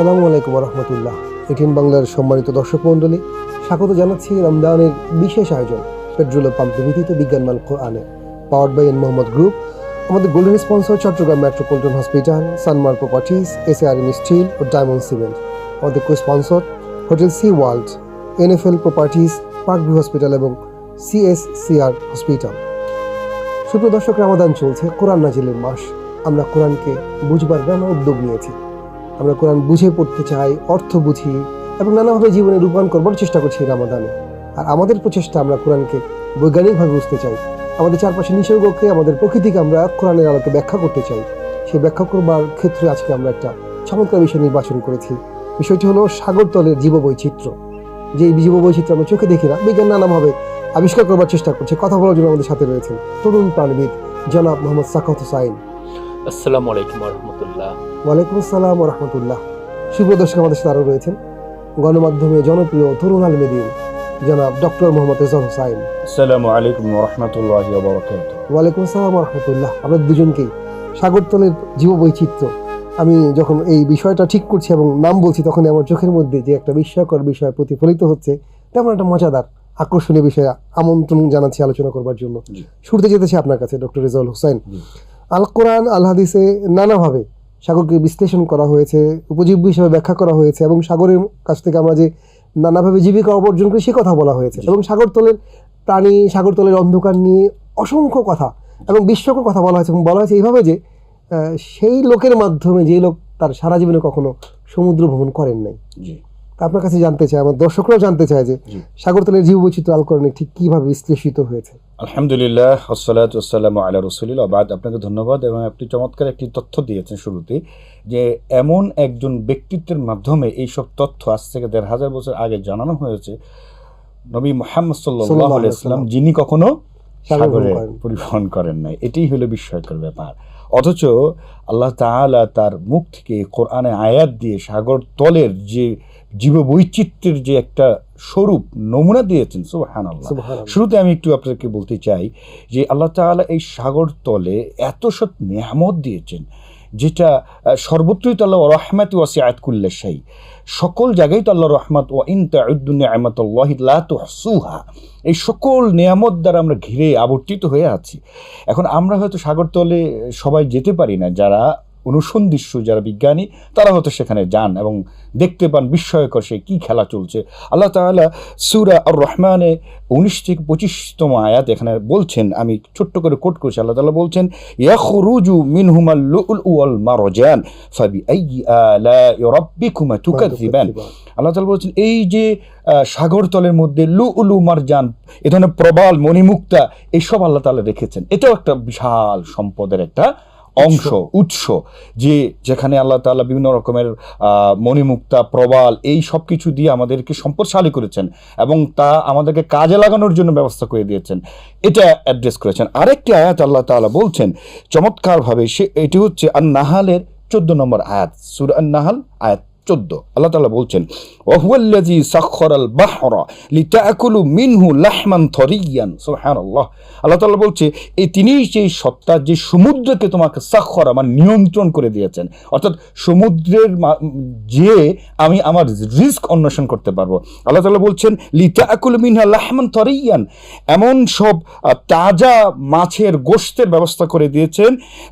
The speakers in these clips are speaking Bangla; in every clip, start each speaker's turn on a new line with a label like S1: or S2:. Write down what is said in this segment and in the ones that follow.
S1: আসসালামু আলাইকুম রহমতুল্লাহ এটিএন বাংলার সম্মানিত দর্শক মণ্ডলী, স্বাগত জানাচ্ছি রমজানের বিশেষ আয়োজন, পেট্রোল পাম্প নিবেদিত বিজ্ঞানমান কোরআনে powered by N Mohammad group আমাদের golden sponsor Chattogram metropolitan hospital Sanmar R M steel ও ডায়মন্ড সিমেন্ট আমাদের co sponsor hotel sea world NFL park view hospital এবং সিএসসিআর হসপিটাল সুপ্রিয় দর্শক, রামাদান চলছে কোরআন নাজিলের মাস। আমরা কোরআনকে বুঝবার নানা উদ্যোগ নিয়েছি। আমরা কোরআন বুঝে পড়তে চাই, অর্থ বুঝি এবং নানাভাবে জীবনে রূপায়ণ করবার চেষ্টা করছি রামাদানে। আর আমাদের প্রচেষ্টা আমরা কোরআনকে বৈজ্ঞানিকভাবে বুঝতে চাই। আমাদের চারপাশে নিসর্গকে, আমাদের প্রকৃতিকে আমরা কোরআনের আলোকে ব্যাখ্যা করতে চাই। সেই ব্যাখ্যা করবার ক্ষেত্রে আজকে আমরা একটা চমৎকার বিষয় নির্বাচন করেছি। বিষয়টি হলো সাগরতলের জীববৈচিত্র্য। যে জীববৈচিত্র্য আমরা চোখে দেখি না, বিজ্ঞান নানাভাবে আবিষ্কার করবার চেষ্টা করছে, কথা বলার জন্য আমাদের সাথে রয়েছেন তরুণ প্রাণবিদ জনাব মোহাম্মদ সাকাত হুসাইন।
S2: আসসালামু আলাইকুম রহমতুল্লাহ
S1: ওয়ালাইকুম আসসালাম রহমতুল্লাহ শুভ দর্শক আমাদের সাথে আরও রয়েছেন গণমাধ্যমে জনপ্রিয় তরুণ আলমেদিন জনাব ডক্টর মোহাম্মদ রেজাল হুসাইন।
S3: আসসালামু আলাইকুম রহমতুল্লাহ
S1: ওয়ালাইকুম আসসালাম রহমতুল্লাহ আমরা দুজনকেই সাগরতলের জীববৈচিত্র্য আমি যখন এই বিষয়টা ঠিক করছি এবং নাম বলছি তখন আমার চোখের মধ্যে যে একটা বিস্ময়কর বিষয় প্রতিফলিত হচ্ছে তেমন একটা মজাদার আকর্ষণীয় বিষয়ে আমন্ত্রণ জানাচ্ছি আলোচনা করবার জন্য। শুরুতে যেতেছি আপনার কাছে ডক্টর রেজাউল হোসেন। আল কোরআন আল হাদিসে নানাভাবে সাগরকে বিশ্লেষণ করা হয়েছে, উপজীব্য হিসেবে ব্যাখ্যা করা হয়েছে এবং সাগরের কাছ থেকে আমরা যে নানাভাবে জীবিকা অর্জন করি সে কথা বলা হয়েছে। এবং সাগরতলের প্রাণী, সাগরতলের অন্ধকার নিয়ে অসংখ্য কথা এবং বিশ্বকর কথা বলা হয়েছে এবং বলা হয়েছে এইভাবে যে সেই লোকের মাধ্যমে যে লোক তার সারা জীবনে কখনো সমুদ্র ভ্রমণ করেন নাই তা আপনার কাছে জানতে চাই আমার দর্শকরাও জানতে চায় যে। সাগরতলের জীববৈচিত্র্য আল কোরআনে ঠিক কীভাবে বিশ্লেষিত হয়েছে?
S3: আলহামদুলিল্লাহ আসসালাতু আসসালামু বাদ আপনাকে ধন্যবাদ এবং আপনি চমৎকার একটি তথ্য দিয়েছেন শুরুতে যে এমন একজন ব্যক্তিত্বের মাধ্যমে এইসব তথ্য আজ থেকে দেড় হাজার বছর আগে জানানো হয়েছে। নবী মোহাম্মদ সাল্লাহ। যিনি কখনো
S1: সাগরে
S3: পরিবহন করেন নাই। এটাই হলো বিস্ময়কর ব্যাপার। অথচ আল্লাহ তাআলা তার মুখ থেকে কোরআনে আয়াত দিয়ে সাগর তলের যে জীববৈচিত্র্যের যে একটা স্বরূপ নমুনা দিয়েছেন সুবহান আল্লাহ শুরুতে আমি একটু আপনাকে বলতে চাই যে আল্লাহ তাআলা এই সাগর তলে এত সৎ নেয়ামত দিয়েছেন যেটা সর্বত্রই তো আল্লাহ রহমাত ওয়াসিআত কুল্লা শাই সকল জায়গায় তো আল্লাহ রহমত ওয়া ইন তাউদ্দু নিআমাতাল্লাহি লা তুহসুহা এই সকল নিয়ামত দ্বারা আমরা ঘিরে আবর্তিত হয়ে আছি। এখন আমরা হয়তো সাগরতলে সবাই যেতে পারি না যারা অনুসন্ধিষ্য যারা বিজ্ঞানী তারা হয়তো সেখানে যান এবং দেখতে পান বিস্ময়কর সে কী খেলা চলছে। আল্লাহ তাআলা সুরা আর রহমানে উনিশ থেকে পঁচিশতম আয়াত এখানে বলছেন আমি ছোট্ট করে কোট করছি আল্লাহ তালা বলছেন ইয়াখরুজু মিনহুমাল ওয়াল মারজান আলাই রাব্বিকুমা তুকাযিবান আল্লাহ তালা বলছেন এই যে আহ, সাগরতলের মধ্যে লু উলু মারজান এ ধরনের প্রবাল মণিমুক্তা এইসব আল্লাহ তালা রেখেছেন। এটাও একটা বিশাল সম্পদের একটা অংশ, উৎস, যে যেখানে আল্লাহ তাআলা বিভিন্ন রকমের মণিমুক্তা, প্রবাল এই সব কিছু দিয়ে আমাদেরকে সম্পদশালী করেছেন এবং তা আমাদেরকে কাজে লাগানোর জন্য ব্যবস্থা করে দিয়েছেন। এটা অ্যাড্রেস করেছেন। আরেকটি আয়াত আল্লাহ তাআলা বলছেন, চমৎকারভাবে সে, এটি হচ্ছে আর নাহালের চোদ্দ নম্বর আয়াত, সুর আন্নাহাল আয়াত চোদ্দ। আল্লাহ তাআলা বলছেন ওহুয়াল্লাজি সাখরাল বাহরা লিতাকুলু মিনহু লাহমান থরিয়ান। সুবহানাল্লাহ। আল্লাহ তাআলা বলছে, এই তিনিই সেই সত্তা যে সমুদ্রকে তোমাকে সাখরা মানে নিয়ন্ত্রণ করে দিয়েছেন। অর্থাৎ সমুদ্রের যে আমি আমার রিস্ক অন্বেষণ করতে পারব। আল্লাহ তাআলা বলছেন, লিতাকুলু মিনহা লাহমান থরিয়ান। এমন সব তাজা মাছের গোশতের ব্যবস্থা করে দিয়েছেন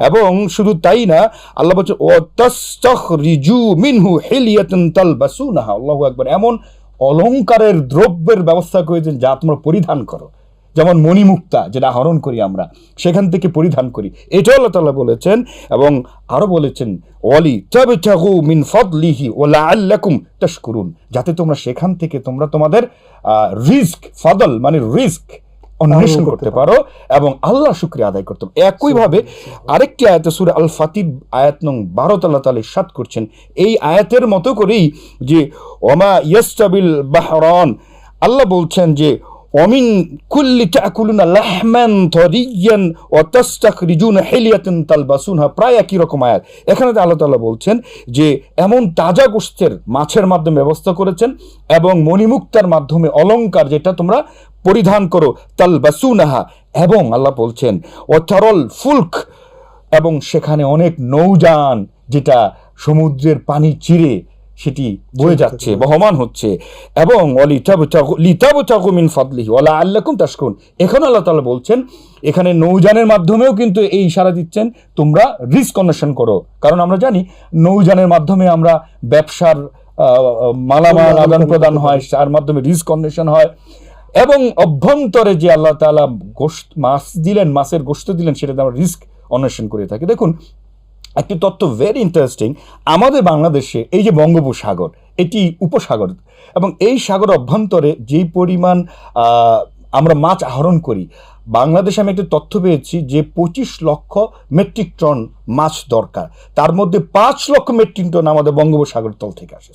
S3: এবং শুধু তাই না, আল্লাহ বলছেন ও রিজু মিনহু আকবার, এমন অলংকারের দ্রব্যের ব্যবস্থা করেছেন যা তোমরা পরিধান করো। যেমন মণিমুক্তা, যেটা আহরণ করি আমরা, সেখান থেকে পরিধান করি। এটাও আল্লাহ তাআলা বলেছেন এবং আরও বলেছেন, ওয়ালি তাবতাগু মিন ফাদলিহি ওয়া লাআল্লাকুম তাশকুরুন, যাতে তোমরা সেখান থেকে তোমরা তোমাদের রিস্ক ফাদল মানে রিস্ক অন্বেষণ
S1: করতে
S3: পারো এবং আল্লাহ শুক্রিয়া আদায় করতে পারো। একইভাবে আরেকটি আয়াতে সুরে আল ফাতির আয়াত নং বারো তাল্লাহ তালে সাত করছেন। এই আয়াতের মতো করেই যে ওমা ইয়াস্তাবিল বাহরান আল্লাহ বলছেন যে অমিন কুল্লি তাকুলুনা লাহমান তরিয়ান ও তাস্তাখরিজুন হেলিয়াতান তালবাসুনহা প্রায় একই রকম আয়াত। এখানে আল্লাহ তাআলা বলছেন যে এমন তাজা গোস্তের মাছের মাধ্যমে ব্যবস্থা করেছেন এবং মণিমুক্তার মাধ্যমে অলংকার যেটা তোমরা পরিধান করো তালবাসুনাহা। এবং আল্লাহ বলছেন ও তরল ফুলক। এবং সেখানে অনেক নৌযান যেটা সমুদ্রের পানি চিরে সেটি বয়ে যাচ্ছে বহমান হচ্ছে। এবং মিন ফাদলিহি ওয়ালা আল্লাকুম তাশকুন। এখানে আল্লাহ তাআলা বলছেন এখানে নৌযানের মাধ্যমেও কিন্তু এই ইশারা দিচ্ছেন তোমরা রিস্ক অন্বেষণ করো। কারণ আমরা জানি নৌযানের মাধ্যমে আমরা ব্যবসার মালামাল আদান প্রদান হয় তার মাধ্যমে রিস্ক অন্বেষণ হয়। এবং অভ্যন্তরে যে আল্লাহ তালা গোশত, মাছ দিলেন, মাছের গোশত দিলেন সেটাতে আমরা রিস্ক অন্বেষণ করে থাকি। দেখুন, একটি তথ্য ভেরি ইন্টারেস্টিং আমাদের বাংলাদেশে এই যে বঙ্গোপসাগর, এটি উপসাগর এবং এই সাগর অভ্যন্তরে যেই পরিমাণ আমরা মাছ আহরণ করি বাংলাদেশে আমি একটা তথ্য পেয়েছি যে পঁচিশ লক্ষ মেট্রিক টন মাছ দরকার। তার মধ্যে পাঁচ লক্ষ মেট্রিক টন আমাদের বঙ্গোপসাগর তল থেকে আসে।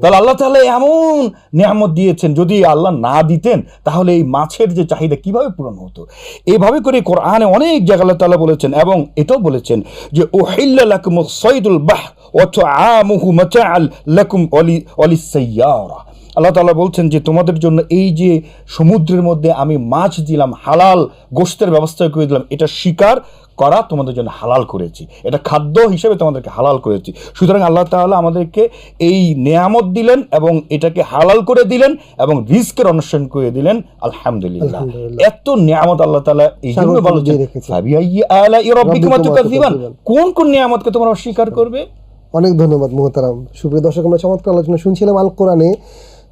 S3: তাহলে আল্লাহ তাহলে এমন নিয়ামত দিয়েছেন যদি আল্লাহ না দিতেন তাহলে এই মাছের যে চাহিদা কীভাবে পূরণ হতো? এইভাবে করে কোরআনে অনেক জায়গা আল্লাহ তাআলা বলেছেন এবং এটাও বলেছেন যে ওহিল্লা লাকুম সৈদুল বাহ অথ আমুহু মাতাআল লাকুম অলি অলি সাইয়ারা। আল্লাহ তাআলা বলছেন যে তোমাদের জন্য এই যে সমুদ্রের মধ্যে আমি মাছ দিলাম হালাল গোশতের ব্যবস্থা করে দিলাম এটা শিকার করা তোমাদের জন্য হালাল করেছি। এটা খাদ্য হিসেবে তোমাদেরকে হালাল করেছি। সুতরাং আল্লাহ তাআলা আমাদেরকে এই নেয়ামত দিলেন এবং এটাকে হালাল করে দিলেন এবং রিস্কের অনুসরণ করে দিলেন। আলহামদুলিল্লাহ। এত নিয়ামত আল্লাহ তাআলা এই জন্য তুকাযযিবান
S1: তুকাযযিবান।
S3: কোন কোন নিয়ামতকে তোমরা অস্বীকার করবে?
S1: অনেক ধন্যবাদ মোহতারাম। সুপ্রিয় দর্শক আমরা চমৎকার আলোচনা শুনছিলাম আল কোরআনে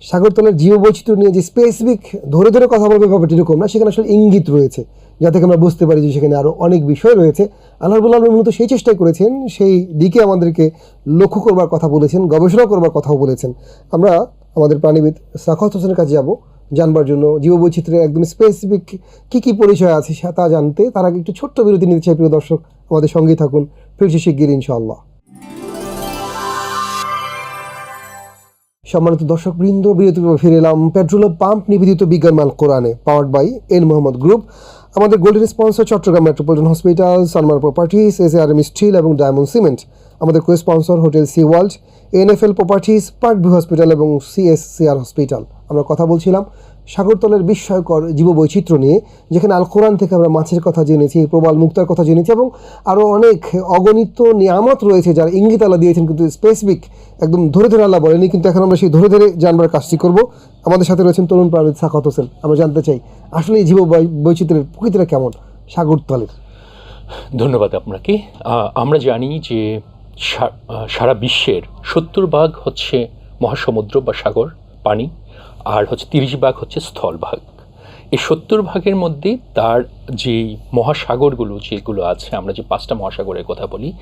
S1: সাগরতলের জীব বৈচিত্র্য নিয়ে যে স্পেসিফিক ধরে ধরে কথা বলবে ব্যাপারটি এরকম না, সেখানে আসলে ইঙ্গিত রয়েছে যাতে করে আমরা বুঝতে পারি যে সেখানে আরও অনেক বিষয় রয়েছে। আল্লাহ রবুল্লা আলমী মূলত সেই চেষ্টাই করেছেন, সেই দিকে আমাদেরকে লক্ষ্য করবার কথা বলেছেন গবেষণা করবার কথাও বলেছেন। আমরা আমাদের প্রাণীবিদ সাখাত হোসেনের কাছে যাব, জানবার জন্য জীববৈচিত্র্যের একদম স্পেসিফিক কী কী পরিচয় আছে তা জানতে, তার আগে একটু ছোট্ট বিরতি নিতে চাই প্রিয় দর্শক, আমাদের সঙ্গেই থাকুন, ফিরছি শিগগির ইনশাআল্লাহ। সম্মানিত দর্শক বৃন্দ বিরতি ফিরে এলাম পেট্রোল পাম্প নিবেদিত বিজ্ঞান মাল কোরআনে powered by N Mohammad group আমাদের golden sponsor Chattogram metropolitan hospital Salman properties S R M steel এবং ডায়মন্ড সিমেন্ট আমাদের co sponsor hotel sea world NFL properties park view hospital এবং সিএসসিআর হসপিটাল আমরা কথা বলছিলাম সাগরতলের বিস্ময়কর জীববৈচিত্র্য নিয়ে, যেখানে আল কোরআন থেকে আমরা মাছের কথা জেনেছি, প্রবাল মুক্তার কথা জেনেছি এবং আরও অনেক অগণিত নিয়ামত রয়েছে যার ইঙ্গিত আল্লাহ দিয়েছেন কিন্তু স্পেসিফিক একদম ধরে ধরে আল্লাহ বলেনি কিন্তু এখন আমরা সেই ধরে ধরে জানবার কাজটি করব। আমাদের সাথে রয়েছেন তরুণ প্রাণীর সাখাত হোসেন। আমরা জানতে চাই, আসলে এই জীব বৈচিত্র্যের প্রকৃতিটা কেমন সাগরতলের?
S2: ধন্যবাদ আপনাকে। আমরা জানি যে সারা বিশ্বের সত্তর ভাগ হচ্ছে মহাসমুদ্র বা সাগর, পানি। আর হচ্ছে তিরিশ ভাগ হচ্ছে স্থলভাগ এই সত্তর ভাগের মধ্যে তার যে মহাসাগরগুলো, যেগুলো আছে, আমরা যে পাঁচটা মহাসাগরের কথা বলি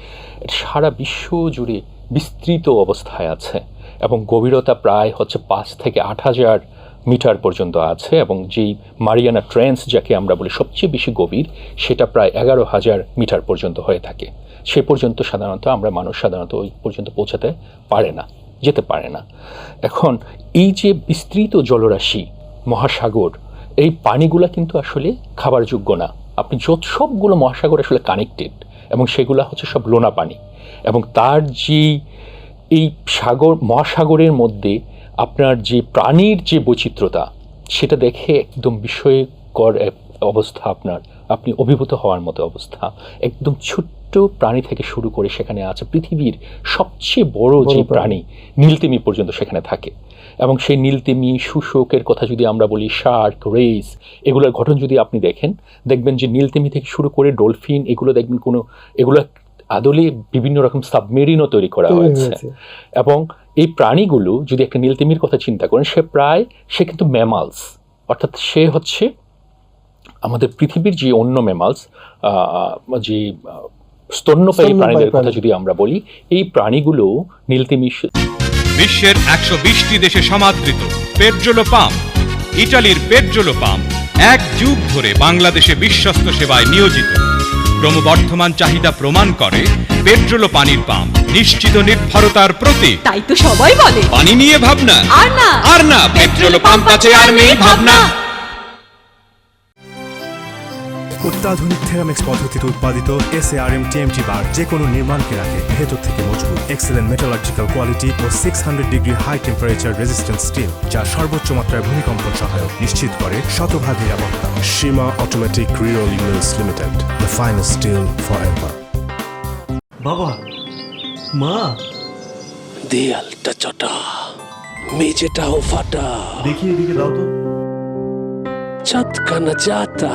S2: সারা বিশ্ব জুড়ে বিস্তৃত অবস্থায় আছে এবং গভীরতা প্রায় হচ্ছে পাঁচ থেকে আট হাজার মিটার পর্যন্ত আছে এবং যেই মারিয়ানা ট্রেন্স, যাকে আমরা বলি সবচেয়ে বেশি গভীর, সেটা প্রায় এগারো হাজার মিটার পর্যন্ত হয়ে থাকে। সে পর্যন্ত সাধারণত আমরা মানুষ সাধারণত ওই পর্যন্ত পৌঁছাতে পারে না। যেতে পারে না। এখন এই যে বিস্তৃত জলরাশি, মহাসাগর, এই পানিগুলা কিন্তু আসলে খাবার যোগ্য না। আপনি যত সবগুলো মহাসাগর আসলে কানেক্টেড এবং সেগুলা হচ্ছে সব লোনা পানি এবং তার যে এই সাগর, মহাসাগরের মধ্যে আপনার যে প্রাণীর যে বৈচিত্র্যতা, সেটা দেখে একদম বিস্ময়কর অবস্থা আপনার। আপনি অভিভূত হওয়ার মতো অবস্থা। একদম ছোট্ট প্রাণী থেকে শুরু করে সেখানে আছে পৃথিবীর সবচেয়ে বড় যে
S1: প্রাণী।
S2: নীলতিমি পর্যন্ত সেখানে থাকে এবং সেই নীলতিমি শুশুকের কথা যদি আমরা বলি শার্ক রেস এগুলোর গঠন যদি আপনি দেখেন দেখবেন যে নীলতিমি থেকে শুরু করে ডলফিন এগুলো দেখবেন কোনো এগুলো আদলে বিভিন্ন রকম সাবমেরিনও তৈরি করা হয়েছে। এবং এই প্রাণীগুলো যদি একটা নীলতিমির কথা চিন্তা করেন সে প্রায় সে কিন্তু ম্যামালস অর্থাৎ সে হচ্ছে আমাদের পৃথিবীর যে অন্য ম্যামালস যে স্তন্যপায়ী প্রাণীদের কথা যদি আমরা বলি এই প্রাণীগুলো নীলতিমি
S4: বিশ্বের একশো বিশটি দেশে সমাদৃত। পেট্রোলো পাম্প ইটালির পেট্রোলো পাম্প এক যুগ ধরে বাংলাদেশে বিশ্বস্ত সেবায় নিয়োজিত। ক্রমবর্ধমান চাহিদা প্রমাণ করে পেট্রোলো পানির পাম্প নিশ্চিত নির্ভরতার প্রতি
S5: তাই তো সবাই বলে।
S4: পানি নিয়ে ভাবনা।
S5: আর না।
S4: আর না পেট্রোলো পাম্প আছে আর নেই ভাবনা।
S6: অত্যাধুনিক থেরামিক্স পদ্ধতিতে উৎপাদিত S R M TMT bar যে কোনো নির্মাণকে রাখে। ভেতর থেকে মজবুত এক্সেলেন্ট মেটালজিক্যাল কোয়ালিটি ও six hundred degree high temperature resistance steel যা সর্বোচ্চ মাত্রায় ভূমিকম্পন সহায়ক নিশ্চিত করে শতভাগ নিরাপত্তা। Seema automatic reroll units limited the finest steel for ever
S7: বাবা মা।
S5: দেয়ালটা চটা মেঝেটাও ফাটা।
S7: দেখি এদিকে দাও তো।
S5: চাঁদখানা যাতা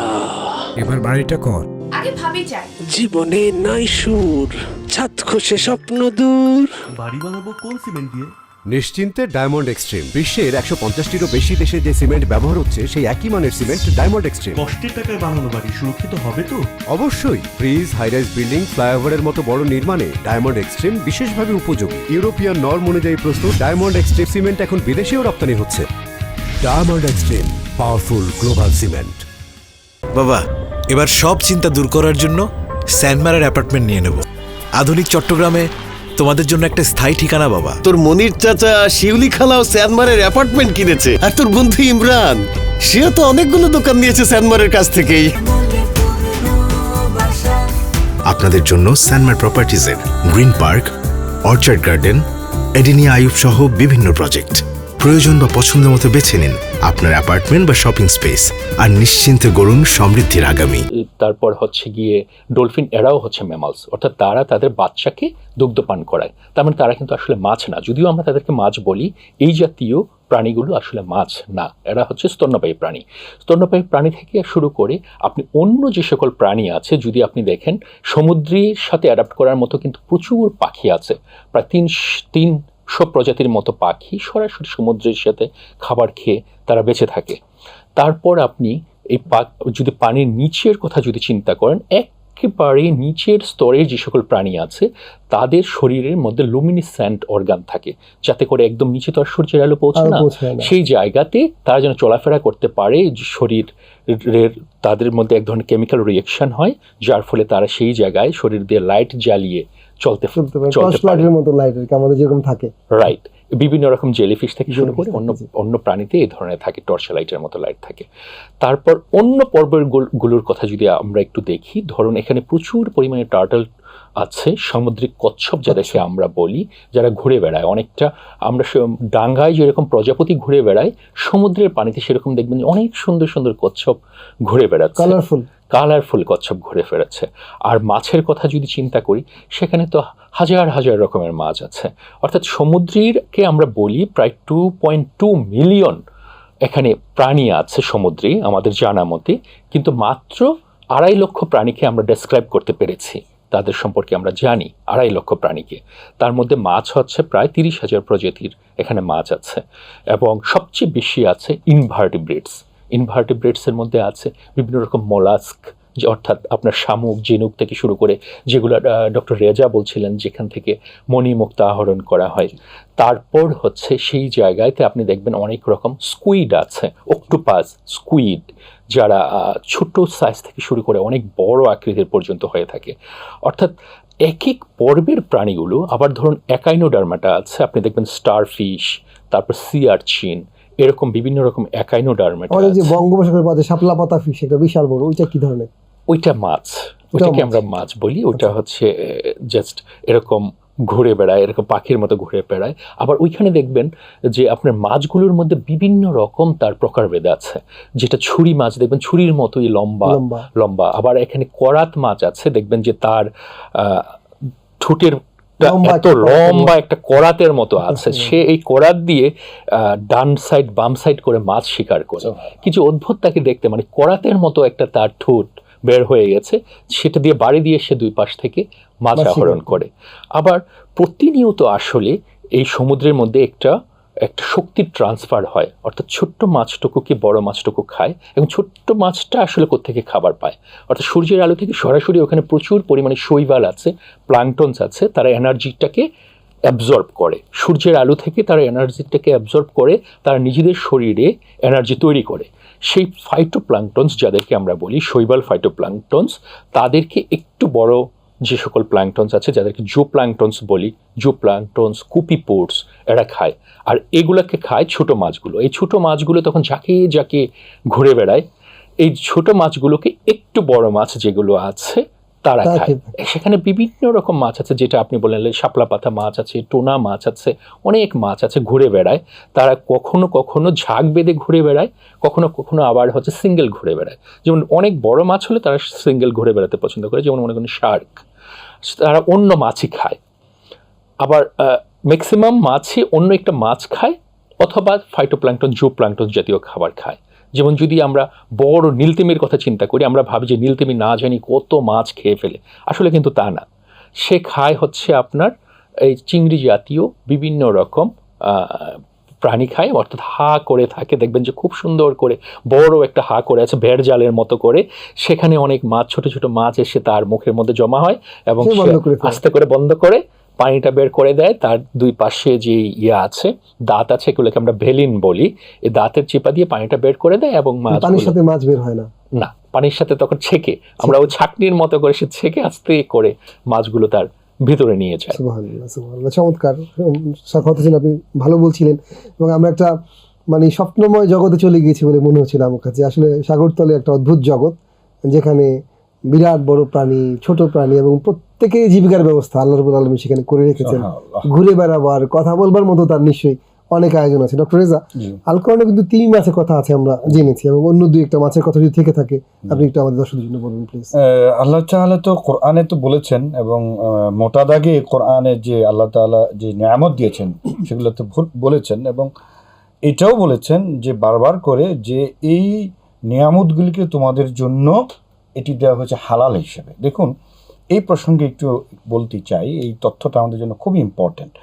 S6: এবার বাড়িটা কর।
S8: আগে ভাবি চাই
S5: জীবনে নাই সুর ছাদ খসে স্বপ্ন দূর।
S7: বাড়ি বানাবো কোন সিমেন্ট দিয়ে?
S9: নিশ্চিন্তে ডায়মন্ড এক্সট্রিম। বিশ্বের একশো পঞ্চাশটিরও বেশি দেশে যে সিমেন্ট ব্যবহার হচ্ছে সেই একই মানের সিমেন্ট ডায়মন্ড এক্সট্রিম।
S7: কষ্টের টাকায় বানানো বাড়ি সুরক্ষিত হবে তো?
S9: অবশ্যই। ব্রিজ হাইরাইজ বিল্ডিং ফ্লাইওভারের মতো বড় নির্মাণে ডায়মন্ড এক্সট্রিম বিশেষভাবে উপযোগী। ইউরোপিয়ান নর্ম অনুযায়ী প্রস্তুত ডায়মন্ড এক্সট্রিম সিমেন্ট এখন বিদেশেও রপ্তানি হচ্ছে। Diamond extreme powerful global cement
S10: বাবা এবার সব চিন্তা দূর করার জন্য স্যান্ডমারের অ্যাপার্টমেন্ট নিয়ে নেব। আধুনিক চট্টগ্রামে তোমাদের জন্য একটা স্থায়ী ঠিকানা বাবা।
S5: তোর মনির চাচা শিউলি খালাও স্যানমারের অ্যাপার্টমেন্ট কিনেছে। আর তোর বন্ধু ইমরান সেও তো অনেকগুলো দোকান নিয়েছে স্যানমারের কাছ থেকেই।
S10: আপনাদের জন্য স্যানমার প্রপার্টিজের গ্রিন পার্ক অর্চার্ড গার্ডেন এডিনিয়া আয়ুব সহ বিভিন্ন প্রজেক্ট। প্রয়োজন বা পছন্দ মতো বেছে নিন আপনার অ্যাপার্টমেন্ট বা শপিং স্পেস আর নিশ্চিন্তে গড়ুন সমৃদ্ধির আগামী।
S2: তারপর হচ্ছে গিয়ে ডলফিন এরাও হচ্ছে ম্যামালস, অর্থাৎ তারা তাদের বাচ্চাকে দুগ্ধপান করায়। তার মানে তারা কিন্তু আসলে মাছ না, যদিও আমরা তাদেরকে মাছ বলি, এই জাতীয় প্রাণীগুলো আসলে মাছ না, এরা হচ্ছে স্তন্যপায়ী প্রাণী। স্তন্যপায়ী প্রাণী থেকে শুরু করে আপনি অন্য যে সকল প্রাণী আছে, যদি আপনি দেখেন, সমুদ্রের সাথে অ্যাডাপ্ট করার মতো কিন্তু প্রচুর পাখি আছে, প্রায় তিন তিনশো প্রজাতির মতো পাখি সরাসরি সমুদ্রের সাথে খাবার খেয়ে তারা বেঁচে থাকে। তারপর আপনি এই পা- যদি পানির নিচের কথা যদি চিন্তা করেন একেবারে নিচের স্তরে যে সকল প্রাণী আছে তাদের শরীরের মধ্যে লুমিনিস্যান্ট অর্গান থাকে। যাতে করে একদম নিচে তো আর সূর্যের আলো পৌঁছে না সেই জায়গাতে তারা যেন চলাফেরা করতে পারে শরীরের তাদের মধ্যে এক ধরনের কেমিক্যাল রিয়েকশন হয় যার ফলে তারা সেই জায়গায় শরীর দিয়ে লাইট জ্বালিয়ে চলতে
S1: চলতে লাইটের মতো লাইট আর আমাদের যেরকম থাকে।
S2: রাইট বিভিন্ন রকম জেলিফিশ থেকে শুরু করে অন্য অন্য প্রাণীতে এই ধরনের থাকে টর্চ লাইটের মতো লাইট থাকে। তারপর অন্য পর্বের গুল- গুলোর কথা যদি আমরা একটু দেখি ধরুন এখানে প্রচুর পরিমাণে টার্টল আছে সামুদ্রিক কচ্ছপ যাদেরকে আমরা বলি যারা ঘুরে বেড়ায়। অনেকটা আমরা ডাঙ্গায় যেরকম প্রজাপতি ঘুরে বেড়ায় সমুদ্রের পানিতে সেরকম দেখবেন অনেক সুন্দর সুন্দর কচ্ছপ ঘুরে বেড়াচ্ছে।
S1: কালারফুল
S2: কালারফুল কচ্ছপ ঘুরে ফেরাচ্ছে আর মাছের কথা যদি চিন্তা করি, সেখানে তো হাজার হাজার রকমের মাছ আছে। অর্থাৎ সমুদ্রীরকে আমরা বলি প্রায় টু পয়েন্ট টু মিলিয়ন এখানে প্রাণী আছে সমুদ্রে, আমাদের জানা মতে। কিন্তু মাত্র আড়াই লক্ষ প্রাণীকে আমরা ডেসক্রাইব করতে পেরেছি। তাদের সম্পর্কে আমরা জানি আড়াই লক্ষ প্রাণীকে। তার মধ্যে মাছ হচ্ছে প্রায় তিরিশ হাজার প্রজাতির এখানে মাছ আছে। এবং সবচেয়ে বেশি আছে ইনভার্টিব্রেটস ইনভার্টিব্রেটসের মধ্যে আছে, বিভিন্ন রকম মোলাস্ক যে অর্থাৎ আপনার শামুক ঝিনুক থেকে শুরু করে যেগুলো ডক্টর রেজা বলছিলেন যেখান থেকে মণিমুক্ত আহরণ করা হয়। তারপর হচ্ছে সেই জায়গাতে আপনি দেখবেন অনেক রকম স্কুইড আছে অক্টোপাস স্কুইড যারা ছোট সাইজ থেকে শুরু করে অনেক বড় আকৃতির পর্যন্ত হয়ে থাকে। অর্থাৎ এক এক পর্বের প্রাণীগুলো, আবার ধরুন একাইনোডার্মাটা আছে, আপনি দেখবেন স্টারফিশ তারপর সি আর্চিন এরকম বিভিন্ন রকম একাইনোডার্মাটা
S1: আমাদের যে বঙ্গোপসাগরের পাশে শাপলা পাতা ফিশ একটা বিশাল বড় ওইটা কি ধরনের?
S2: ওইটা মাছ। ওইটাকে আমরা মাছ। বলি। ওইটা হচ্ছে জাস্ট এরকম ঘুরে বেড়ায় এরকম পাখির মতো ঘুরে বেড়ায়। আবার ওইখানে দেখবেন যে আপনার মাছগুলোর মধ্যে বিভিন্ন রকম তার প্রকারভেদ আছে। যেটা ছুরি মাছ দেখবেন ছুরির মতোই লম্বা
S1: লম্বা।
S2: লম্বা। আবার এখানে করাত মাছ আছে দেখবেন যে তার আহ, ঠোঁটের এত
S1: একটা
S2: লম্বা একটা করাতের মতো আছে। সে এই করাত দিয়ে ডান সাইড বাম সাইড করে মাছ শিকার করে। কিছু অদ্ভুত তাকে দেখতে মানে করাতের মতো একটা তার ঠোঁট বের হয়ে গেছে। সেটা দিয়ে বাড়ি দিয়ে সে দুই পাশ থেকে মাছ
S1: মাছ
S2: আহরণ করে। আবার প্রতিনিয়ত আসলে এই সমুদ্রের মধ্যে একটা একটা শক্তির ট্রান্সফার হয়, অর্থাৎ ছোট্ট মাছটুকুকে বড় মাছটুকু খায় এবং ছোট্ট মাছটা আসলে কোত্থেকে খাবার পায়? অর্থাৎ সূর্যের আলো থেকে সরাসরি ওখানে প্রচুর পরিমাণে শৈবাল আছে প্লাংটনস আছে, তারা এনার্জিটাকে অ্যাবজর্ব করে। সূর্যের আলো থেকে তারা এনার্জিটাকে অ্যাবজর্ব করে, তারা নিজেদের শরীরে এনার্জি তৈরি করে। সেই ফাইটোপ্লাংটনস যাদেরকে আমরা বলি, শৈবাল ফাইটোপ্লাংটনস তাদেরকে একটু বড় যে সকল প্লাংটনস আছে যাদেরকে জো প্লাংটনস বলি জো প্লাংটনস কুপিপোর্টস এরা খায়। আর এগুলোকে খায় ছোট মাছগুলো। এই ছোট মাছগুলো তখন যাকে যাকে ঘুরে বেড়ায়। এই ছোট মাছগুলোকে একটু বড় মাছ যেগুলো আছে তারা
S1: তারা
S2: খায়। সেখানে বিভিন্ন রকম মাছ আছে যেটা আপনি বললেন শাপলা পাতা মাছ আছে টোনা মাছ আছে অনেক মাছ আছে ঘুরে বেড়ায়। তারা কখনো কখনো ঝাঁক বেঁধে ঘুরে বেড়ায় কখনো কখনো আবার হচ্ছে সিঙ্গেল ঘুরে বেড়ায়। যেমন অনেক বড় মাছ হলে তারা সিঙ্গেল ঘুরে বেড়াতে পছন্দ করে যেমন মনে করেন শার্ক। তারা অন্য মাছই খায়। আবার ম্যাক্সিমাম মাছই অন্য একটা মাছ খায় অথবা ফাইটোপ্ল্যাঙ্কটন জু প্ল্যাঙ্কটন জাতীয় খাবার খায়। যেমন যদি আমরা বড় নীলতিমির কথা চিন্তা করি, আমরা ভাবি যে নীলতিমি না জানি কত মাছ খেয়ে ফেলে। আসলে কিন্তু তা না। সে খায় হচ্ছে আপনার এই চিংড়ি জাতীয় বিভিন্ন রকম প্রাণী খায় অর্থাৎ হা করে থাকে। দেখবেন যে খুব সুন্দর করে বড় একটা হা করে আছে ভেড় জালের মতো করে। সেখানে অনেক মাছ ছোট ছোট মাছ এসে তার মুখের মধ্যে জমা হয় এবং। আস্তে করে বন্ধ করে পানিটা বের করে দেয়। তার দুই পাশে যে ইয়ে আছে দাঁত আছে এগুলোকে আমরা ভেলিন বলি। এই দাঁতের চিপা দিয়ে পানিটা বের করে দেয় এবং মাছ
S1: পানির সাথে মাছ বের হয় না?
S2: না পানির সাথে তখন ছেঁকে। আমরা ওই ছাকনির মতো করে সে ছেঁকে আস্তে করে মাছগুলো তার ভিতরে নিয়ে যায়
S1: চমৎকার। সাক্ষাৎ হোসেন আপনি ভালো বলছিলেন। এবং আমরা একটা মানে স্বপ্নময় জগতে চলে গিয়েছি বলে মনে হচ্ছিল আমার কাছে। আসলে সাগরতলে একটা অদ্ভুত জগৎ যেখানে বিরাট বড় প্রাণী ছোট প্রাণী এবং প্রত্যেকেই জীবিকার ব্যবস্থা আল্লাহ রবুল আলমী সেখানে করে রেখেছেন। ঘুরে বেড়াবার কথা বলবার মতো তার নিশ্চয়ই অনেক আয়োজন আছে। ডক্টর রেজা
S3: জি।
S1: আল কোরআনে কিন্তু তিন মাছের কথা আছে আমরা জেনেছি এবং অন্য দুই একটা মাছের কথা যদি থেকে থাকে আপনি একটু আমাদের দর্শকদের জন্য বলুন প্লিজ
S3: আল্লাহ তাআলা তো কোরআনে তো বলেছেন এবং মোটা দাগে কোরআনে যে আল্লাহ তাআলা যে নিয়ামত দিয়েছেন সেগুলো তো ভুল- বলেছেন এবং এটাও বলেছেন যে বারবার করে যে এই নিয়ামতগুলিকে তোমাদের জন্য এটি দেওয়া হয়েছে হালাল হিসেবে। দেখুন এই প্রসঙ্গে একটু বলতে চাই এই তথ্যটা আমাদের জন্য খুবই ইম্পর্ট্যান্ট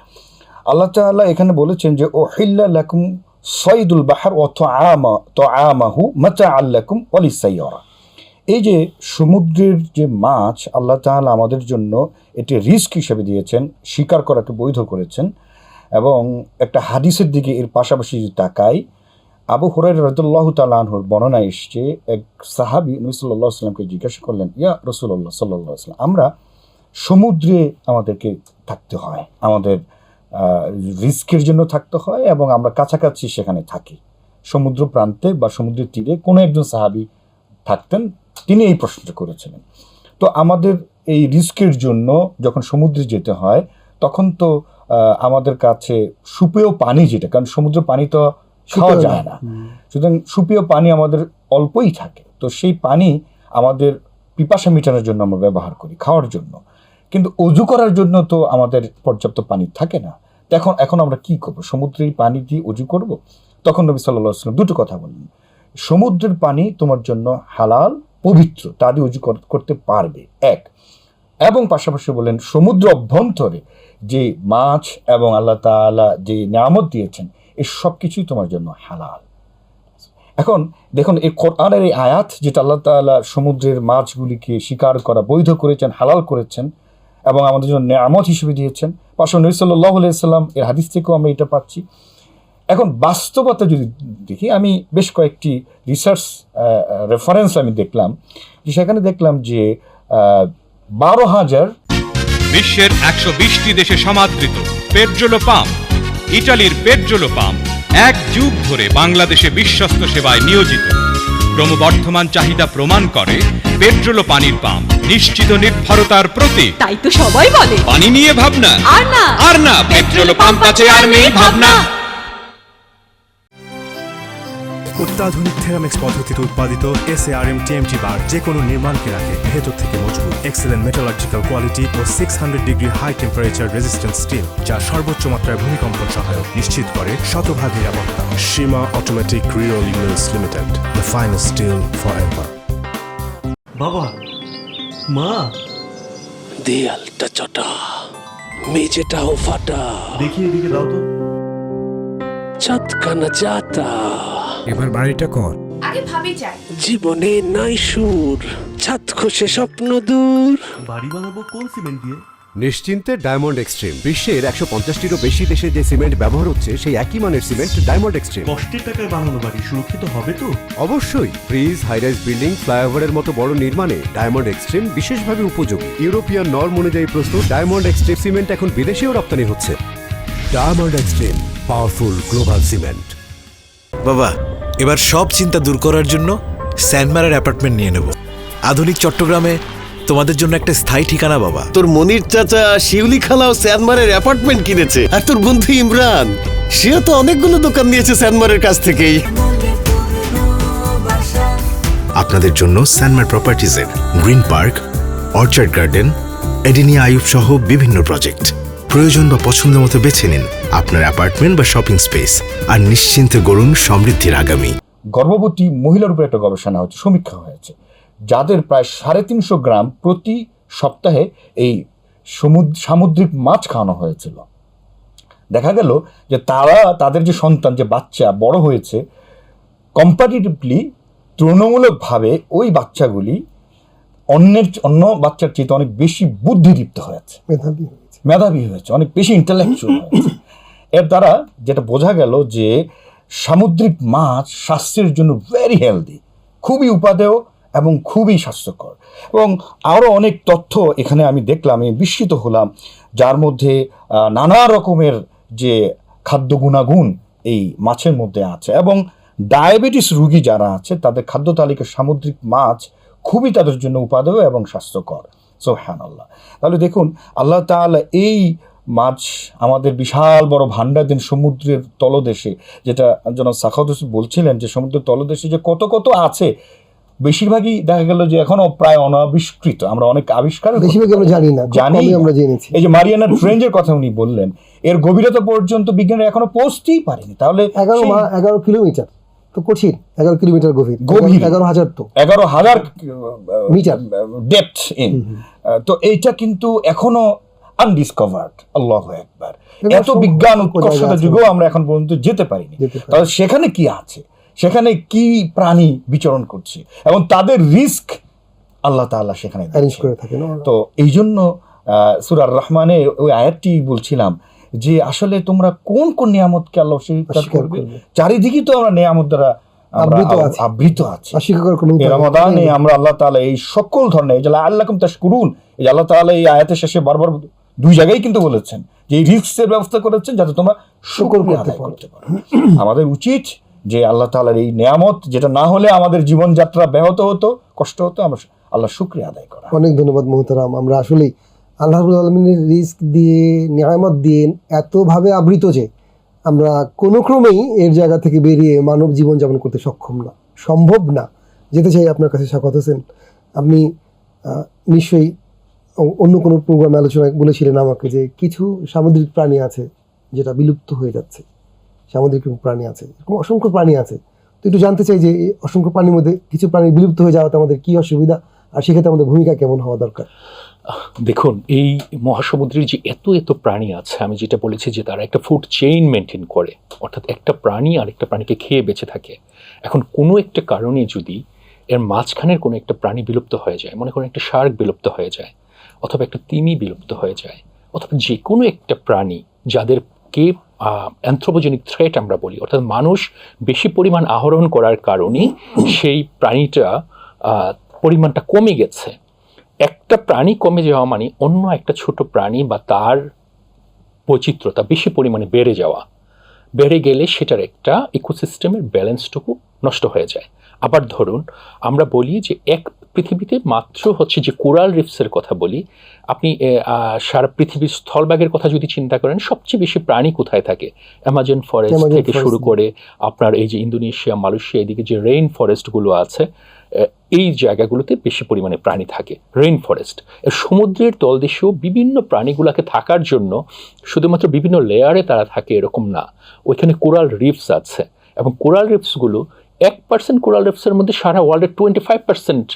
S3: আল্লাহ তাআলা এখানে বলেছেন যে ও হিল্লা লাকুম সঈদুল বাহার তো আমা তো আমাহু মাচা আল্লাকুম অলিসাইয়রা এই যে সমুদ্রের যে মাছ, আল্লাহ তাআলা আমাদের জন্য এটি রিস্ক হিসেবে দিয়েছেন, শিকার করাকে বৈধ করেছেন এবং একটা হাদিসের দিকে এর পাশাপাশি যদি তাকাই, আবু হুরাই রদুল্লাহ তালাহুর বর্ণনা এসছে, এক সাহাবি নবিসাল্লাহ সাল্লামকে জিজ্ঞাসা করলেন, ইয়া রসুল্লাহ সাল্লাহ সাল্লাম আমরা সমুদ্রে আমাদেরকে থাকতে হয়, আমাদের রিস্কের জন্য থাকতে হয় এবং আমরা কাছাকাছি সেখানে থাকি। সমুদ্র প্রান্তে বা সমুদ্রের তীরে কোনো একজন সাহাবি থাকতেন তিনি এই প্রশ্নটা করেছিলেন। তো আমাদের এই রিস্কের জন্য যখন সমুদ্রে যেতে হয় তখন তো আমাদের কাছে সুপেয় পানি যেটা কারণ সমুদ্র পানি তো খাওয়া যায় না। সুতরাং সুপেয় পানি আমাদের অল্পই থাকে। তো সেই পানি আমাদের পিপাসা মেটানোর জন্য আমরা ব্যবহার করি খাওয়ার জন্য। কিন্তু অজু করার জন্য তো আমাদের পর্যাপ্ত পানি থাকে না। এখন এখন আমরা কি করব? সমুদ্রের পানি দিয়ে অজু করব? তখন নবী সাল্লাহ সাল্লাম দুটো কথা বললেন। সমুদ্রের পানি তোমার জন্য হালাল, পবিত্র। তা দিয়ে অজু করতে পারবে। এক। এবং পাশাপাশি বলেন সমুদ্র অভ্যন্তরে যে মাছ এবং আল্লাহ তাআলা যে নিয়ামত দিয়েছেন এই সব কিছুই তোমার জন্য হালাল। এখন দেখুন, এই কোরআনের এই আয়াত যেটা আল্লাহ তাআলা সমুদ্রের মাছগুলিকে শিকার করা, বৈধ করেছেন, হালাল করেছেন এবং আমাদের জন্য নিয়ামত হিসেবে দিয়েছেন। পাশাপাশি নবী সাল্লাহ সাল্লাম এর হাদিস থেকেও আমরা এটা পাচ্ছি। এখন বাস্তবতা যদি দেখি, আমি বেশ কয়েকটি রিসার্চ রেফারেন্স আমি দেখলাম, যে সেখানে দেখলাম যে বারো হাজার
S4: বিশ্বের একশো বিশটি দেশে সমাদৃত পেট্রোলো পাম্প, ইটালির পেট্রোলো পাম্প, এক যুগ ধরে বাংলাদেশে বিশ্বস্ত সেবায় নিয়োজিত। ক্রমবর্ধমান চাহিদা প্রমাণ করে পেট্রোল ও পানির পাম্প নিশ্চিত নির্ভরতার প্রতি
S8: তাই তো সবাই বলে।
S4: পানি নিয়ে ভাবনা।
S8: আর না।
S4: আর না পেট্রোল পাম্প আছে আর নেই ভাবনা।
S6: অত্যাধুনিক থেরামিক্স পদ্ধতিতে উৎপাদিত S A R M TMT bar যে কোনো নির্মাণকে রাখে। ভেতর থেকে মজবুত এক্সেলেন্ট মেটালজিক্যাল কোয়ালিটি ও six hundred degree high temperature resistant steel যা সর্বোচ্চ মাত্রায় ভূমিকম্পন সহায়ক নিশ্চিত করে শতভাগ নিরাপত্তা। সীমা automatic রিওল units limited the finest steel forever
S7: বাবা মা।
S5: দেয়ালটা চটা মেঝেটাও ফাটা।
S7: দেখি এদিকে দাও তো।
S5: চাতকানা চাতা।
S6: এবার বাড়িটা কর।
S8: আগে ভাবি যাই।
S5: জীবনে নাই সুর ছাদ খসে স্বপ্ন দূর।
S7: বাড়ি বানাবো কোন সিমেন্ট দিয়ে?
S9: নিশ্চিন্তে ডায়মন্ড এক্সট্রিম। বিশ্বের একশো পঞ্চাশটিরও বেশি দেশে যে সিমেন্ট ব্যবহার হচ্ছে সেই একই মানের সিমেন্ট ডায়মন্ড এক্সট্রিম।
S7: কষ্টের টাকায় বানানো বাড়ি সুরক্ষিত হবে তো?
S9: অবশ্যই। ব্রিজ হাইরাইজ বিল্ডিং ফ্লাইওভারের মতো বড় নির্মাণে ডায়মন্ড এক্সট্রিম বিশেষভাবে উপযোগী। ইউরোপিয়ান নর্ম অনুযায়ী প্রস্তুত ডায়মন্ড এক্সট্রিম সিমেন্ট এখন বিদেশেও রপ্তানি হচ্ছে। Diamond extreme powerful global cement.
S10: বাবা এবার সব চিন্তা দূর করার জন্য স্যান্ডমারের অ্যাপার্টমেন্ট নিয়ে নেব। আধুনিক চট্টগ্রামে তোমাদের জন্য একটা স্থায়ী ঠিকানা বাবা।
S5: তোর মনির চাচা শিউলি খালাও স্যানমারের অ্যাপার্টমেন্ট কিনেছে আর তোর বন্ধু ইমরান সেও তো অনেকগুলো দোকান নিয়েছে স্যানমারের কাছ থেকেই।
S10: আপনাদের জন্য স্যানমার প্রপার্টিজের গ্রিন পার্ক অর্চার্ড গার্ডেন এডিনিয়া আয়ুব সহ বিভিন্ন প্রজেক্ট। প্রয়োজন বা পছন্দ মতো বেছে নিন আপনার অ্যাপার্টমেন্ট বা শপিং স্পেস আর নিশ্চিন্তে গড়ুন সমৃদ্ধির আগামী।
S3: গর্ভবতী মহিলার উপর একটা গবেষণা হচ্ছে সমীক্ষা হয়েছে। যাদের প্রায় সাড়ে তিনশো গ্রাম প্রতি সপ্তাহে এই সমুদ্র সামুদ্রিক মাছ খাওয়ানো হয়েছিল। দেখা গেল যে তারা তাদের যে সন্তান যে বাচ্চা বড় হয়েছে কম্পারিটিভলি তুলনামূলকভাবে ওই বাচ্চাগুলি অন্যের অন্য বাচ্চার চেয়ে অনেক বেশি বুদ্ধিদীপ্ত হয়েছে।
S1: মেধাবী হয়েছে,
S3: অনেক বেশি ইন্টালেকচুয়াল হয়েছে। এর দ্বারা যেটা বোঝা গেল যে সামুদ্রিক মাছ স্বাস্থ্যের জন্য ভেরি হেলদি খুবই উপাদেয় এবং খুবই স্বাস্থ্যকর। এবং আরও অনেক তথ্য এখানে আমি দেখলাম, আমি বিস্মিত হলাম, যার মধ্যে নানা রকমের যে খাদ্য গুণাগুণ এই মাছের মধ্যে আছে এবং ডায়াবেটিস রোগী যারা আছে, তাদের খাদ্য তালিকায় সামুদ্রিক মাছ খুবই তাদের জন্য উপাদেয় এবং স্বাস্থ্যকর। সোহান আল্লাহ তাহলে দেখুন আল্লাহ তাআলা এই মাছ আমাদের বিশাল বড় ভান্ডার দিন সমুদ্রের তলদেশে যেটা যেন সাখাত বলছিলেন যে সমুদ্রের তলদেশে যে কত কত আছে বেশিরভাগই দেখা গেল যে এখনও প্রায় অনাবিষ্কৃত। আমরা অনেক আবিষ্কার
S1: বেশিরভাগ আমরা জানি না
S3: জানি?
S1: আমরা জেনেছি
S3: এই যে মারিয়ানা ট্রেঞ্জের কথা উনি বললেন এর গভীরতা পর্যন্ত বিজ্ঞানীরা এখনও পৌঁছতেই পারেনি। তাহলে
S1: এগারো এগারো কিলোমিটার তো কঠিন এগারো কিলোমিটার গভীর
S3: গভীর।
S1: এগারো হাজার তো।
S3: এগারো হাজার
S1: মিটার।
S3: ডেপথ ইন তো এইটা কিন্তু এখনও আনডিসকভার্ড আল্লাহ একবার এত বিজ্ঞান
S1: জায়গা
S3: যুগেও আমরা এখন পর্যন্ত যেতে পারিনি।
S1: পারি।
S3: তাহলে সেখানে কি আছে? সেখানে কি প্রাণী বিচরণ করছে? এবং তাদের রিস্ক আল্লাহ তাআলা সেখানে তো এই জন্য সুরার রহমানে ওই আয়াতটি বলছিলাম যে আসলে তোমরা কোন কোন নিয়ামতকে আল্লাহ স্বীকার করবে। চারিদিকেই তো আমরা নিয়ামত দ্বারা
S1: আবৃত
S3: আব-
S1: আছি।
S3: আবৃত আছি
S1: অস্বীকার করার কোনো
S3: এই
S1: উপায় নেই।
S3: রমাদানে আমরা আল্লাহ তাআলা এই সকল ধরনের এই আল্লাহকুম তাশকুরুন এই আল্লাহ তাআলা এই আয়াতের শেষে বারবার দুই জায়গায় কিন্তু বলেছেন যে এই রিস্কের ব্যবস্থা করেছেন যাতে তোমরা শুকর
S1: করতে পারো।
S3: আমাদের উচিত যে আল্লাহ তাআলার এই নিয়ামত যেটা না হলে আমাদের জীবনযাত্রা ব্যাহত হতো কষ্ট হতো আমরা আল্লাহ শুক্রিয়া আদায় করা
S1: অনেক ধন্যবাদ মোহতারাম আমরা আসলেই আল্লাহ আলমিনের রিস্ক দিয়ে নিয়ামত দিয়ে এতভাবে আবৃত যে আমরা কোনো ক্রমেই এর জায়গা থেকে বেরিয়ে মানব জীবন যাপন করতে সক্ষম না। সম্ভব না। যেতে চাই আপনার কাছে স্বাগত হোসেন। আপনি নিশ্চয়ই অন্য কোনো প্রোগ্রামে আলোচনায় বলেছিলেন আমাকে যে কিছু সামুদ্রিক প্রাণী আছে যেটা বিলুপ্ত হয়ে যাচ্ছে। সামুদ্রিক প্রাণী আছে, এরকম অসংখ্য প্রাণী আছে। তো একটু জানতে চাই যে অসংখ্য প্রাণীর মধ্যে কিছু প্রাণী বিলুপ্ত হয়ে যাওয়াতে আমাদের কী অসুবিধা? আর সেক্ষেত্রে আমাদের ভূমিকা কেমন হওয়া দরকার?
S2: দেখুন, এই মহাসমুদ্রের যে এত এত প্রাণী আছে, আমি যেটা বলেছি যে তারা একটা ফুড চেইন মেনটেন করে, অর্থাৎ একটা প্রাণী আর একটা প্রাণীকে খেয়ে বেঁচে থাকে। এখন কোনো একটা কারণে যদি এর মাঝখানের কোনো একটা প্রাণী বিলুপ্ত হয়ে যায়, মনে করেন একটা শার্ক বিলুপ্ত হয়ে যায়, অথবা একটা তিমি বিলুপ্ত হয়ে যায়, অথবা যে কোনো একটা প্রাণী যাদেরকে অ্যান্থ্রোপোজেনিক থ্রেট আমরা বলি, অর্থাৎ মানুষ বেশি পরিমাণ আহরণ করার কারণে সেই প্রাণীটা পরিমাণটা কমে গেছে। একটা প্রাণী কমে যাওয়া মানে অন্য একটা ছোট প্রাণী বা তার বৈচিত্র্যতা বেশি পরিমাণে বেড়ে যাওয়া। বেড়ে গেলে সেটার একটা ইকোসিস্টেমের ব্যালেন্সটুকু নষ্ট হয়ে যায়। আবার ধরুন আমরা বলি যে এক পৃথিবীতে মাত্র হচ্ছে যে কোরাল রিফসের কথা বলি আপনি সারা পৃথিবীর স্থলভাগের কথা যদি চিন্তা করেন সবচেয়ে বেশি প্রাণী কোথায় থাকে? অ্যামাজন ফরেস্ট থেকে শুরু করে আপনার এই যে ইন্দোনেশিয়া মালয়েশিয়া এদিকে যে রেইন ফরেস্টগুলো আছে এই জায়গাগুলোতে বেশি পরিমাণে প্রাণী থাকে রেইন ফরেস্ট সমুদ্রের তলদেশেও বিভিন্ন প্রাণীগুলোকে থাকার জন্য শুধুমাত্র বিভিন্ন লেয়ারে তারা থাকে এরকম না। ওইখানে কোরাল রিফস আছে এবং কোরাল রিফসগুলো এক পার্সেন্ট কোরাল রিফসের মধ্যে সারা ওয়ার্ল্ডের টোয়েন্টি ফাইভ পার্সেন্ট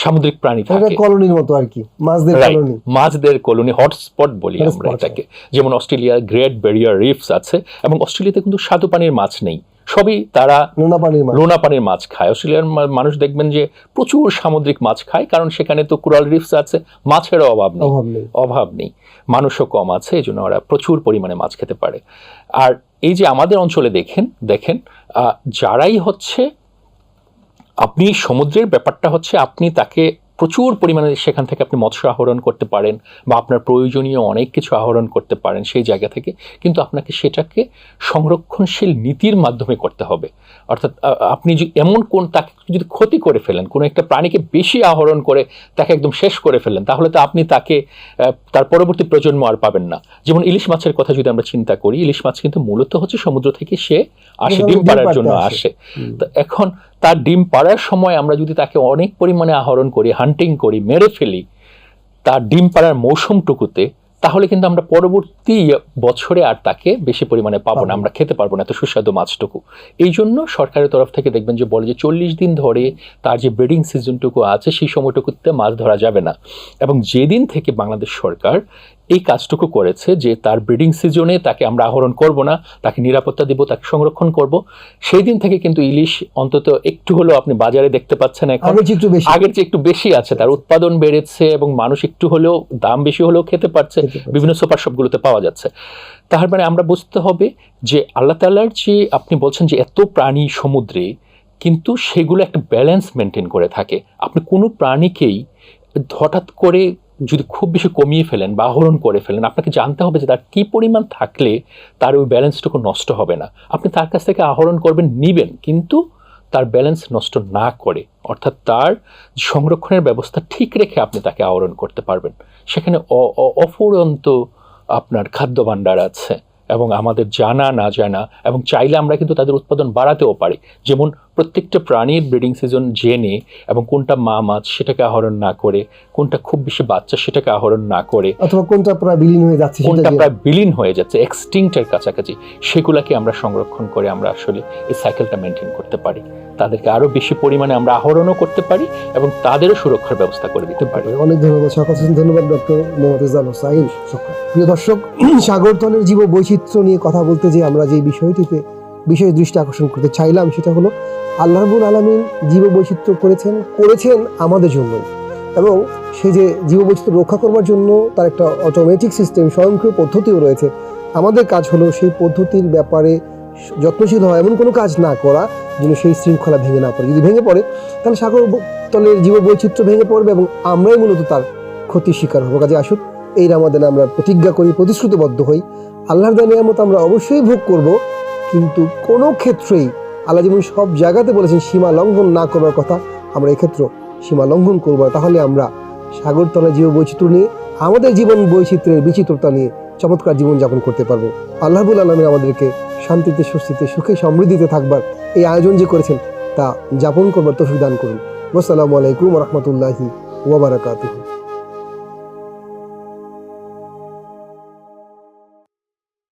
S2: সামুদ্রিক প্রাণী থাকে।
S1: কলোনির মতো আর কি মাছদের কলোনি।
S2: মাছদের কলোনি হটস্পট বলি আমরা এটাকে। যেমন অস্ট্রেলিয়া গ্রেট ব্যারিয়ার রিফস আছে এবং অস্ট্রেলিয়াতে কিন্তু স্বাদু পানির মাছ নেই। সবই তারা
S1: নোনা পানির মাছ।
S2: লোনা পানির মাছ খায়। অস্ট্রেলিয়ার মানুষ দেখবেন যে প্রচুর সামুদ্রিক মাছ খায় কারণ সেখানে তো কোরাল রিফস আছে মাছেরও অভাব নেই।
S1: অভাব নেই।
S2: মানুষও কম আছে এই জন্য ওরা প্রচুর পরিমাণে মাছ খেতে পারে। আর এই যে আমাদের অঞ্চলে দেখেন দেখেন যারাই হচ্ছে আপনি সমুদ্রের ব্যাপারটা হচ্ছে আপনি তাকে প্রচুর পরিমাণে সেখান থেকে আপনি মৎস্য আহরণ করতে পারেন বা আপনার প্রয়োজনীয় অনেক কিছু আহরণ করতে পারেন সেই জায়গা থেকে কিন্তু আপনাকে সেটাকে সংরক্ষণশীল নীতির মাধ্যমে করতে হবে। অর্থাৎ আপনি যদি এমন কোন তাকে যদি ক্ষতি করে ফেলেন কোনো একটা প্রাণীকে বেশি আহরণ করে তাকে একদম শেষ করে ফেলেন তাহলে তো আপনি তাকে তার পরবর্তী প্রজন্ম আর পাবেন না। যেমন ইলিশ মাছের কথা যদি আমরা চিন্তা করি ইলিশ মাছ কিন্তু মূলত হচ্ছে সমুদ্র থেকে সে আসে ডিম পাড়ার জন্য।
S1: আসে।
S2: তো এখন তার ডিম পাড়ার সময় আমরা যদি তাকে অনেক পরিমাণে আহরণ করি হান্টিং করি মেরে ফেলি তার ডিম পাড়ার মৌসুমটুকুতে তাহলে কিন্তু আমরা পরবর্তী বছরে আর তাকে বেশি পরিমাণে পাবো না আমরা খেতে পারব না এত সুস্বাদু মাছটুকু। এই জন্য সরকারের তরফ থেকে দেখবেন যে বলে যে চল্লিশ দিন ধরে তার যে ব্রিডিং সিজনটুকু আছে সেই সময়টুকুতে মাছ ধরা যাবে না। এবং যেদিন থেকে বাংলাদেশ সরকার এই কাজটুকু করেছে যে তার ব্রিডিং সিজনে তাকে আমরা আহরণ করব না তাকে নিরাপত্তা দিব তাকে সংরক্ষণ করব। সেই দিন থেকে কিন্তু ইলিশ অন্তত একটু হলেও আপনি বাজারে দেখতে পাচ্ছেন এখন।
S1: আগের চেয়ে একটু বেশি।
S2: আছে তার উৎপাদন বেড়েছে এবং মানুষ একটু হলেও দাম বেশি হলেও খেতে পারছে
S1: খেতে পারছে।
S2: বিভিন্ন সুপার শপগুলোতে পাওয়া যাচ্ছে। তার মানে আমরা বুঝতে হবে যে আল্লাহ তাল্লার যে আপনি বলছেন যে এত প্রাণী সমুদ্রে কিন্তু সেগুলো একটা ব্যালেন্স মেনটেন করে থাকে। আপনি কোনো প্রাণীকেই হঠাৎ করে যদি খুব বেশি কমিয়ে ফেলেন বা আহরণ করে ফেলেন, আপনাকে জানতে হবে যে তার কী পরিমাণ থাকলে তার ওই ব্যালেন্সটুকু নষ্ট হবে না। আপনি তার কাছ থেকে আহরণ করবেন, নিবেন, কিন্তু তার ব্যালেন্স নষ্ট না করে। অর্থাৎ তার সংরক্ষণের ব্যবস্থা ঠিক রেখে আপনি তাকে আহরণ করতে পারবেন। সেখানে অফুরন্ত আপনার খাদ্য ভাণ্ডার আছে। এবং আমাদের জানা না জানা এবং চাইলে আমরা কিন্তু তাদের উৎপাদন বাড়াতেও পারি। যেমন প্রত্যেকটা প্রাণীর ব্রিডিং সিজন জেনে এবং কোনটা মা মাছ সেটাকে আহরণ না করে কোনটা খুব বেশি বাচ্চা সেটাকে আহরণ না করে
S1: অথবা কোনটা প্রায় বিলীন হয়ে যাচ্ছে
S2: কোনটা প্রায় বিলীন হয়ে যাচ্ছে এক্সটিংটের কাছাকাছি সেগুলোকে আমরা সংরক্ষণ করে আমরা আসলে এই সাইকেলটা মেনটেন করতে পারি। তাদেরকে আরও বেশি পরিমাণে আমরা আহরণও করতে পারি এবং তাদেরও সুরক্ষার ব্যবস্থা করে দিতে পারি।
S1: অনেক ধন্যবাদ সকাল ধন্যবাদ, ডক্টর মোহাম্মদ হোসাইন প্রিয় দর্শক, সাগরতলের জীব বৈচিত্র্য নিয়ে কথা বলতে যে আমরা যে বিষয়টিতে বিশেষ দৃষ্টি আকর্ষণ করতে চাইলাম সেটা হলো, আল্লাহ রাব্বুল আলমিন জীব বৈচিত্র্য করেছেন করেছেন আমাদের জন্য এবং সেই যে জীব বৈচিত্র্য রক্ষা করবার জন্য তার একটা অটোমেটিক সিস্টেম স্বয়ংক্রিয় পদ্ধতিও রয়েছে। আমাদের কাজ হলো সেই পদ্ধতির ব্যাপারে যত্নশীল হওয়া, এমন কোনো কাজ না করা যেন সেই শৃঙ্খলা ভেঙে না পড়ে। যদি ভেঙে পড়ে, তাহলে সাগর তলের জীব বৈচিত্র্য ভেঙে পড়বে এবং আমরাই মূলত তার ক্ষতির শিকার হব। কাজে আসুক এই রামাদানে আমরা প্রতিজ্ঞা করি, প্রতিশ্রুতিবদ্ধ হই। আল্লাহর দানের নিয়ামত আমরা অবশ্যই ভোগ করব, কিন্তু কোনো ক্ষেত্রেই আল্লাহ যেমন সব জায়গাতে বলেছেন সীমা লঙ্ঘন না করবার কথা, আমরা এক্ষেত্রে সীমা লঙ্ঘন করব না। তাহলে আমরা সাগরতলা জীব বৈচিত্র্য নিয়ে, আমাদের জীবন বৈচিত্র্যের বিচিত্রতা নিয়ে চমৎকার জীবনযাপন করতে পারব। আল্লাহবুল আলমী আমাদেরকে শান্তিতে স্বস্তিতে সুখে সমৃদ্ধিতে থাকবার এই আয়োজন যে করেছেন তা যাপন করবার তফিক দান করুন। আসসালামু আলাইকুম রহমতুল্লাহি ওবরাকাতুহ